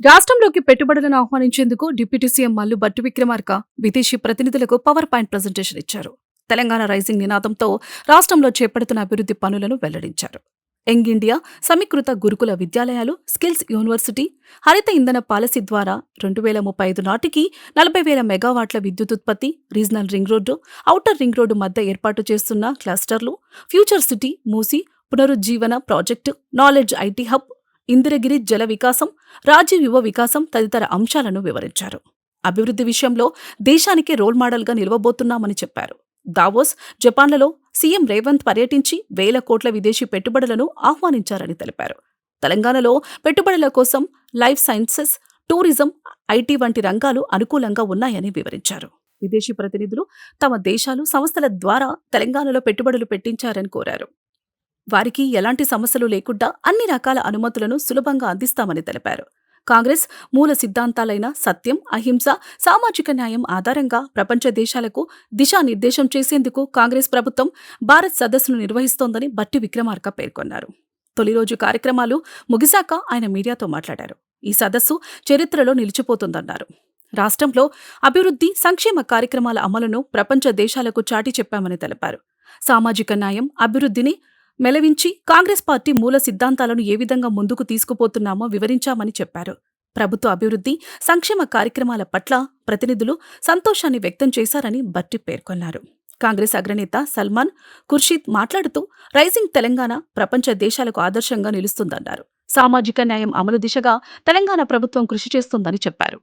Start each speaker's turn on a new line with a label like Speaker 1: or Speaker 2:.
Speaker 1: రాష్ట్రంలోకి పెట్టుబడులను ఆహ్వానించేందుకు డిప్యూటీ సీఎం మల్లు భట్టు విక్రమార్క విదేశీ ప్రతినిధులకు పవర్ పాయింట్ ప్రజెంటేషన్ ఇచ్చారు. తెలంగాణ రైజింగ్ నినాదంతో రాష్ట్రంలో చేపడుతున్న అభివృద్ధి పనులను వెల్లడించారు. యంగ్ ఇండియా సమీకృత గురుకుల విద్యాలయాలు స్కిల్స్ యూనివర్సిటీ హరిత ఇంధన పాలసీ ద్వారా రెండు వేల ముప్పై ఐదు నాటికి నలభై వేల మెగావాట్ల విద్యుత్ ఉత్పత్తి regional ring road outer ring road మధ్య ఏర్పాటు చేస్తున్న క్లస్టర్లు ఫ్యూచర్ సిటీ మూసి పునరుజ్జీవన ప్రాజెక్టు నాలెడ్జ్ ఐటీ హబ్ ఇందిరగిరి జల వికాసం రాజీవ్ యువ వికాసం తదితర అంశాలను వివరించారు. అభివృద్ధి విషయంలో దేశానికే రోల్ మోడల్గా నిలవబోతున్నామని చెప్పారు. దావోస్ జపాన్లలో సీఎం రేవంత్ పర్యటించి వేల కోట్ల విదేశీ పెట్టుబడులను ఆహ్వానించారని తెలిపారు. తెలంగాణలో పెట్టుబడుల కోసం లైఫ్ సైన్సెస్ టూరిజం ఐటీ వంటి రంగాలు అనుకూలంగా ఉన్నాయని వివరించారు. విదేశీ ప్రతినిధులు తమ దేశాలు సంస్థల ద్వారా తెలంగాణలో పెట్టుబడులు పెట్టించారని కోరారు. వారికి ఎలాంటి సమస్యలు లేకుండా అన్ని రకాల అనుమతులను సులభంగా అందిస్తామని తెలిపారు. కాంగ్రెస్ మూల సిద్ధాంతాలైన సత్యం అహింస సామాజిక న్యాయం ఆధారంగా ప్రపంచ దేశాలకు దిశానిర్దేశం చేసేందుకు కాంగ్రెస్ ప్రభుత్వం భారత్ సదస్సును నిర్వహిస్తోందని బట్టి విక్రమార్క పేర్కొన్నారు. తొలి రోజు కార్యక్రమాలు ముగిశాక ఆయన మీడియాతో మాట్లాడారు. ఈ సదస్సు చరిత్రలో నిలిచిపోతుందన్నారు. రాష్ట్రంలో అభివృద్ధి సంక్షేమ కార్యక్రమాల అమలును ప్రపంచ దేశాలకు చాటి చెప్పామని తెలిపారు. సామాజిక న్యాయం అభివృద్ధిని మెలవించి కాంగ్రెస్ పార్టీ మూల సిద్ధాంతాలను ఏ విధంగా ముందుకు తీసుకుపోతున్నామో వివరించామని చెప్పారు. ప్రభుత్వ అభివృద్ధి సంక్షేమ కార్యక్రమాల పట్ల ప్రతినిధులు సంతోషాన్ని వ్యక్తం చేశారని బట్టి పేర్కొన్నారు. కాంగ్రెస్ అగ్రనేత సల్మాన్ ఖుర్షీద్ మాట్లాడుతూ రైజింగ్ తెలంగాణ ప్రపంచ దేశాలకు ఆదర్శంగా నిలుస్తుందన్నారు. సామాజిక న్యాయం అమలు దిశగా తెలంగాణ ప్రభుత్వం కృషి చేస్తుందని చెప్పారు.